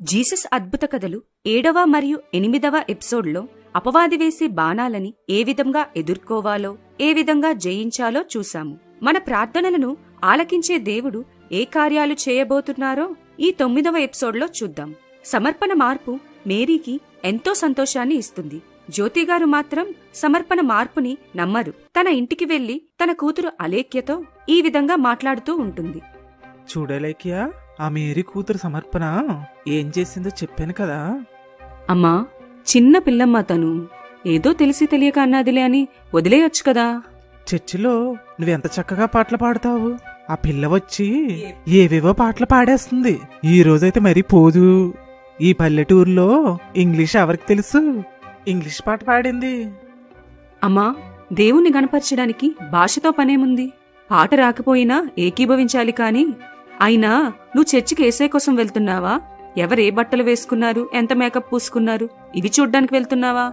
Jesus అద్భుత కథలు ఏడవ మరియు ఎనిమిదవ ఎపిసోడ్లో అపవాది వేసే బాణాలని ఏ విధంగా ఎదుర్కోవాలో ఏ విధంగా జయించాలో చూశాము. మన ప్రార్థనలను ఆలకించే దేవుడు ఏ కార్యాలు చేయబోతున్నారో ఈ తొమ్మిదవ ఎపిసోడ్లో చూద్దాం. సమర్పణ మార్పు మేరీకి ఎంతో సంతోషాన్ని ఇస్తుంది. జ్యోతిగారు మాత్రం సమర్పణ మార్పుని నమ్మరు. తన ఇంటికి వెళ్ళి తన కూతురు అలేఖ్యతో ఈ విధంగా మాట్లాడుతూ ఉంటుంది. చూడలేకియా ఆ మేరీ కూతురు సమర్పణ ఏం చేసిందో చెప్పాను కదా. అమ్మా చిన్న పిల్లమ్మ తను. ఏదో తెలిసి తెలియక అన్నదిలే అని వదిలేయొచ్చు కదా. చర్చిలో నువ్వెంత చక్కగా పాటలు పాడతావు? ఆ పిల్ల వచ్చి ఏవేవో పాటలు పాడేస్తుంది. ఈ రోజైతే మరీ పోదు. ఈ పల్లెటూరులో ఇంగ్లీష్ ఎవరికి తెలుసు? ఇంగ్లీష్ పాట పాడింది. అమ్మా దేవుణ్ణి గణపరచడానికి భాషతో పనేముంది? పాట రాకపోయినా ఏకీభవించాలి కాని అయినా నువ్వు చర్చికి ఏసే కోసం వెళ్తున్నావా? ఎవరే బట్టలు వేసుకున్నారు? ఎంత మేకప్ పూసుకున్నారు? ఇవి చూడ్డానికి వెళ్తున్నావా?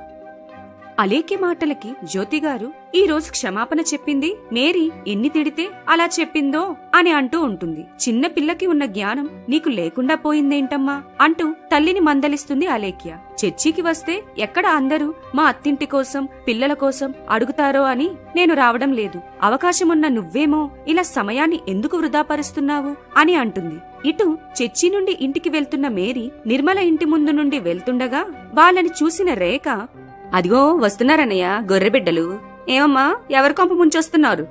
అలేకి మాటలకి జ్యోతిగారు ఈ రోజు క్షమాపణ చెప్పింది మేరీ ఎన్ని తిడితే అలా చెప్పిందో అని అంటూ ఉంటుంది. చిన్న పిల్లకి ఉన్న జ్ఞానం నీకు లేకుండా పోయిందేంటమ్మా? అంటూ తల్లిని మందలిస్తుంది అలేఖ్య. చర్చికి వస్తే ఎక్కడ అందరూ మా అత్తింటి కోసం పిల్లల కోసం అడుగుతారో అని నేను రావడం లేదు. అవకాశమున్న నువ్వేమో ఇలా సమయాన్ని ఎందుకు వృధాపరుస్తున్నావు అని అంటుంది. ఇటు చర్చి నుండి ఇంటికి వెళ్తున్న మేరీ నిర్మల ఇంటి ముందు నుండి వెళ్తుండగా వాళ్ళని చూసిన రేఖ అదిగో వస్తున్నారన్నయ్య గొర్రెబిడ్డలు. ఏమమ్మా ఎవరి కొంప ముంచొస్తున్నారు?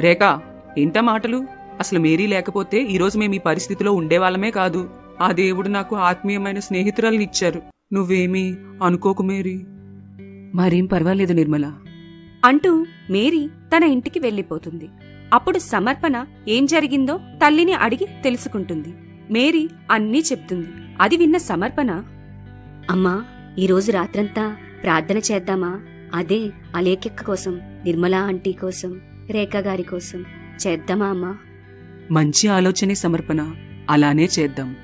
రేఖ ఏంట మాటలు? అసలు మేరీ లేకపోతే ఈరోజు మేము ఈ పరిస్థితిలో ఉండేవాళ్ళమే కాదు. ఆ దేవుడు నాకు ఆత్మీయమైన స్నేహితురాల్ని ఇచ్చారు. నువ్వేమీ అనుకోకు మేరీ. మరేం పర్వాలేదు నిర్మల. అంటూ మేరీ తన ఇంటికి వెళ్ళిపోతుంది అప్పుడు సమర్పణ ఏం జరిగిందో తల్లిని అడిగి తెలుసుకుంటుంది. మేరీ అన్నీ చెప్తుంది. అది విన్న సమర్పణ అమ్మా ఈరోజు రాత్రంతా ప్రార్థన చేద్దామా? అదే అలేఖ్యక్క కోసం నిర్మలా ఆంటీ కోసం రేఖ గారి కోసం చేద్దామా అమ్మా? మంచి ఆలోచనే సమర్పణ. అలానే చేద్దాం.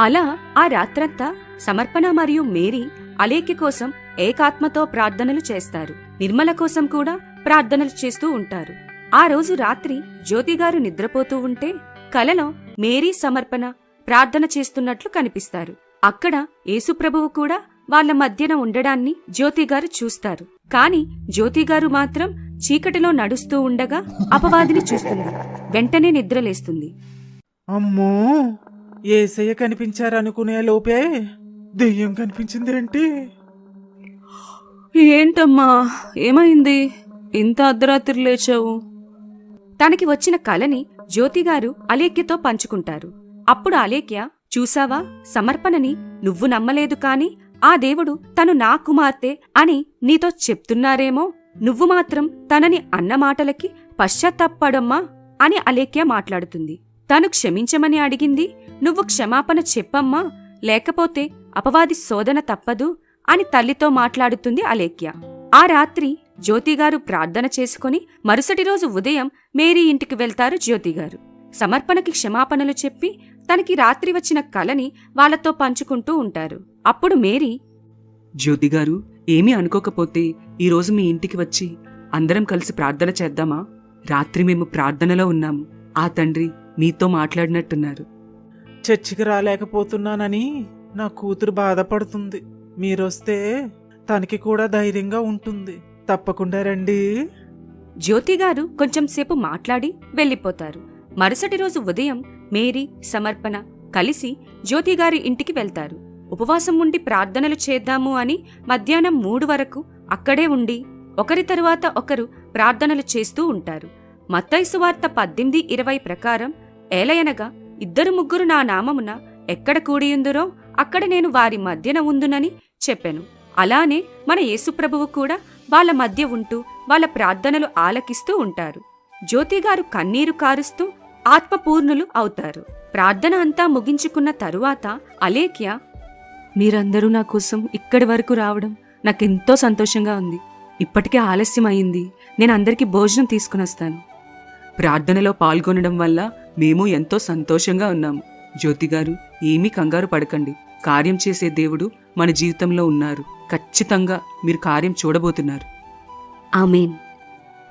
అలా ఆ రాత్రంతా సమర్పణ మరియు మేరీ అలేఖ్య కోసం ఏకాత్మతో ప్రార్థనలు చేస్తారు. నిర్మల కోసం కూడా ప్రార్థనలు చేస్తూ ఉంటారు. ఆ రోజు రాత్రి జ్యోతిగారు నిద్రపోతూ ఉంటే కలలో మేరీ సమర్పణ ప్రార్థన చేస్తున్నట్లు కనిపిస్తారు. అక్కడ యేసుప్రభువు కూడా వాళ్ళ మధ్యన ఉండడాన్ని జ్యోతిగారు చూస్తారు. కాని జ్యోతిగారు మాత్రం చీకటిలో నడుస్తూ ఉండగా అపవాదిని చూస్తుంది. వెంటనే నిద్రలేస్తుంది. అమ్మో! ఏసయ్య కనిపించారనుకునే లోపే దెయ్యం కనిపించిందేంటి? ఏంటమ్మా? ఏమైంది? ఇంత అర్ధరాత్రి లేచావు? తనకి వచ్చిన కలని జ్యోతిగారు అలేఖ్యతో పంచుకుంటారు. అప్పుడు అలేఖ్య చూసావా? సమర్పణని నువ్వు నమ్మలేదు కాని ఆ దేవుడు తను నా కుమార్తె అని నీతో చెప్తున్నారేమో? నువ్వు మాత్రం తనని అన్న మాటలకి పశ్చాత్తాపడమ్మా అని అలేఖ్య మాట్లాడుతుంది. తను క్షమించమని అడిగింది. నువ్వు క్షమాపణ చెప్పమ్మా. లేకపోతే అపవాది శోధన తప్పదు అని తల్లితో మాట్లాడుతుంది అలేఖ్య. ఆ రాత్రి జ్యోతిగారు ప్రార్థన చేసుకుని మరుసటి రోజు ఉదయం మేరీ ఇంటికి వెళ్తారు జ్యోతిగారు సమర్పణకి క్షమాపణలు చెప్పి తనకి రాత్రి వచ్చిన కలని వాళ్ళతో పంచుకుంటూ ఉంటారు. అప్పుడు మేరీ జ్యోతి గారు ఏమీ అనుకోకపోతే ఈరోజు మీ ఇంటికి వచ్చి అందరం కలిసి ప్రార్థన చేద్దామా? రాత్రి మేము ప్రార్థనలో ఉన్నాము ఆ తండ్రి మీతో మాట్లాడినట్టున్నారు. చర్చికి రాలేకపోతున్నానని నా కూతురు బాధపడుతుంది. మీరొస్తే తనకి కూడా ధైర్యంగా ఉంటుంది. తప్పకుండా రండి. జ్యోతిగారు కొంచెంసేపు మాట్లాడి వెళ్ళిపోతారు. మరుసటి రోజు ఉదయం మేరీ సమర్పణ కలిసి జ్యోతిగారి ఇంటికి వెళ్తారు. ఉపవాసం ఉండి ప్రార్థనలు చేద్దాము అని మధ్యాహ్నం మూడు వరకు అక్కడే ఉండి ఒకరి తరువాత ఒకరు ప్రార్థనలు చేస్తూ ఉంటారు. మత్తయి వార్త పద్దెనిమిది ఇరవై ప్రకారం ఏలయనగా ఇద్దరు ముగ్గురు నా నామమున ఎక్కడ కూడియుందురో అక్కడ నేను వారి మధ్యన ఉందునని చెప్పెను. అలానే మన యేసుప్రభువు కూడా వాళ్ళ మధ్య ఉంటూ వాళ్ళ ప్రార్థనలు ఆలకిస్తూ ఉంటారు. జ్యోతిగారు కన్నీరు కారుస్తూ ఆత్మపూర్ణులు అవుతారు. ప్రార్థన అంతా ముగించుకున్న తరువాత అలేఖ్య మీరందరూ నా కోసం ఇక్కడి వరకు రావడం నాకెంతో సంతోషంగా ఉంది. ఇప్పటికే ఆలస్యం అయింది నేను అందరికీ భోజనం తీసుకునొస్తాను ప్రార్థనలో పాల్గొనడం వల్ల మేము ఎంతో సంతోషంగా ఉన్నాము. జ్యోతి గారు ఏమీ కంగారు పడకండి. కార్యం చేసే దేవుడు మన జీవితంలో ఉన్నారు. ఖచ్చితంగా మీరు కార్యం చూడబోతున్నారు. ఆమెన్.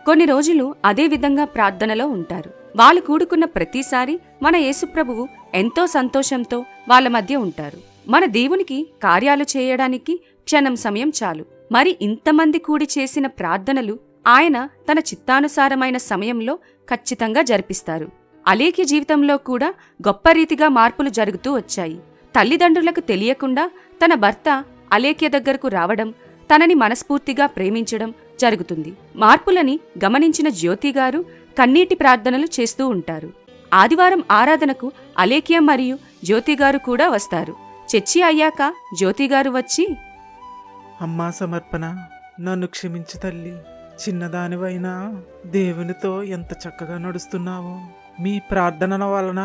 కొన్ని రోజులు అదే విధంగా ప్రార్థనలో ఉంటారు. వాళ్ళు కూడుకున్న ప్రతిసారి మన యేసుప్రభువు ఎంతో సంతోషంతో వాళ్ళ మధ్య ఉంటారు. మన దేవునికి కార్యాలు చేయడానికి క్షణం సమయం చాలు. మరి ఇంతమంది కూడి చేసిన ప్రార్థనలు ఆయన తన చిత్తానుసారమైన సమయంలో ఖచ్చితంగా జరిపిస్తారు. అలేఖ్య జీవితంలో కూడా గొప్ప రీతిగా మార్పులు జరుగుతూ వచ్చాయి. తల్లిదండ్రులకు తెలియకుండా తన భర్త అలేఖ్య దగ్గరకు రావడం తనని మనస్ఫూర్తిగా ప్రేమించడం జరుగుతుంది. మార్పులని గమనించిన జ్యోతి గారు కన్నీటి ప్రార్థనలు చేస్తూ ఉంటారు. ఆదివారం ఆరాధనకు అలేఖ్య మరియు జ్యోతి గారు కూడా వస్తారు. చర్చి అయ్యాక జ్యోతి గారు వచ్చి అమ్మా సమర్పణ నన్ను క్షమించు తల్లి. చిన్నదానివైనా దేవునితో ఎంత చక్కగా నడుస్తున్నావో. మీ ప్రార్థనల వలన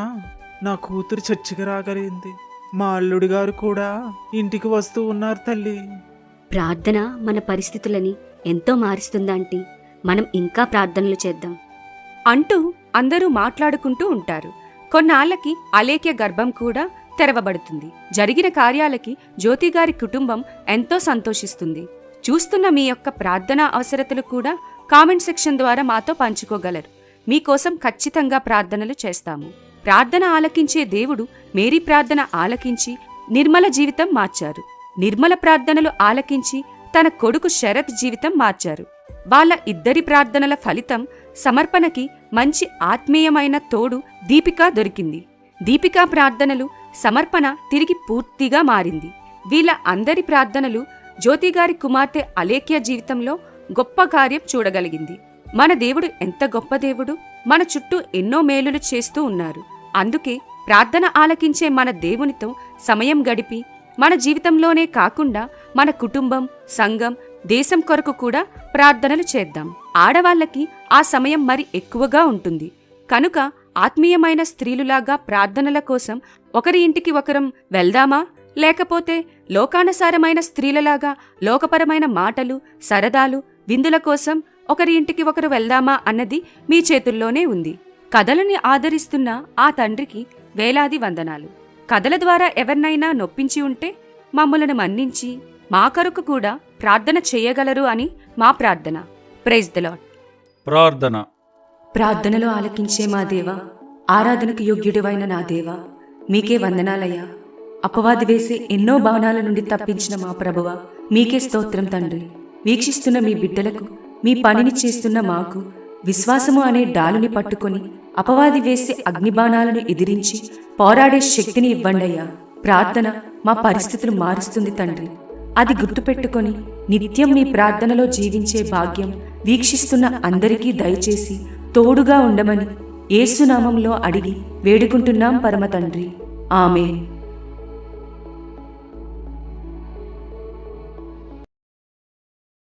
నా కూతురు చర్చికి రాగలిగింది. మా అల్లుడి గారు కూడా ఇంటికి వస్తూ ఉన్నారు తల్లి. ప్రార్థన మన పరిస్థితులని ఎంతో మారుస్తుందంటీ మనం ఇంకా ప్రార్థనలు చేద్దాం. అంటూ అందరూ మాట్లాడుకుంటూ ఉంటారు. కొన్నాళ్ళకి అలేఖ్య గర్భం కూడా తెరవబడుతుంది. జరిగిన కార్యాలకి జ్యోతిగారి కుటుంబం ఎంతో సంతోషిస్తుంది. చూస్తున్న మీ యొక్క ప్రార్థనా అవసరతలు కూడా కామెంట్ సెక్షన్ ద్వారా మాతో పంచుకోగలరు. మీకోసం ఖచ్చితంగా ప్రార్థనలు చేస్తాము. ప్రార్థన ఆలకించే దేవుడు మేరీ ప్రార్థన ఆలకించి నిర్మల జీవితం మార్చారు. నిర్మల ప్రార్థనలు ఆలకించి తన కొడుకు శరత్ జీవితం మార్చారు. వాళ్ళ ఇద్దరి ప్రార్థనల ఫలితం సమర్పణకి మంచి ఆత్మీయమైన తోడు దీపిక దొరికింది. దీపికా ప్రార్థనలు సమర్పణ తిరిగి పూర్తిగా మారింది. వీళ్ళ అందరి ప్రార్థనలు జ్యోతిగారి కుమార్తె అలేఖ్య జీవితంలో గొప్ప కార్యం చూడగలిగింది. మన దేవుడు ఎంత గొప్ప దేవుడు! మన చుట్టూ ఎన్నో మేలులు చేస్తూ ఉన్నారు. అందుకే ప్రార్థన ఆలకించే మన దేవునితో సమయం గడిపి మన జీవితంలోనే కాకుండా మన కుటుంబం సంఘం దేశం కొరకు కూడా ప్రార్థనలు చేద్దాం. ఆడవాళ్ళకి ఆ సమయం మరి ఎక్కువగా ఉంటుంది. కనుక ఆత్మీయమైన స్త్రీలులాగా ప్రార్థనల కోసం ఒకరి ఇంటికి ఒకరం వెళ్దామా? లేకపోతే లోకానుసారమైన స్త్రీలలాగా లోకపరమైన మాటలు సరదాలు విందుల కోసం ఒకరి ఇంటికి ఒకరు వెళ్దామా అన్నది మీ చేతుల్లోనే ఉంది. కథలని ఆదరిస్తున్న ఆ తండ్రికి వేలాది వందనాలు. కథల ద్వారా ఎవరినైనా నొప్పించి ఉంటే మమ్మలను మన్నించి మా కొరకు కూడా ప్రార్థన చేయగలరు అని మా ప్రార్థన. ప్రైజ్ ద లాడ్ ప్రార్థన. ప్రార్థనలో ఆలకించే మా దేవా ఆరాధనకు యోగ్యుడివైన నా దేవా మీకే వందనాలయ్యా. అపవాది వేసే ఎన్నో భవనాల నుండి తప్పించిన మా ప్రభువ మీకే స్తోత్రం తండ్రి. వీక్షిస్తున్న మీ బిడ్డలకు మీ పనిని చేస్తున్న మాకు విశ్వాసము అనే డాలుని పట్టుకొని అపవాది వేసే అగ్నిబాణాలను ఎదిరించి పోరాడే శక్తిని ఇవ్వండయ్యా. ప్రార్థన మా పరిస్థితులు మారుస్తుంది తండ్రి. అది గుర్తుపెట్టుకొని నిత్యం మీ ప్రార్థనలో జీవించే భాగ్యం వీక్షిస్తున్న అందరికీ దయచేసి తోడుగా ఉండమని ఏసునామంలో అడిగి వేడుకుంటున్నాం పరమ తండ్రి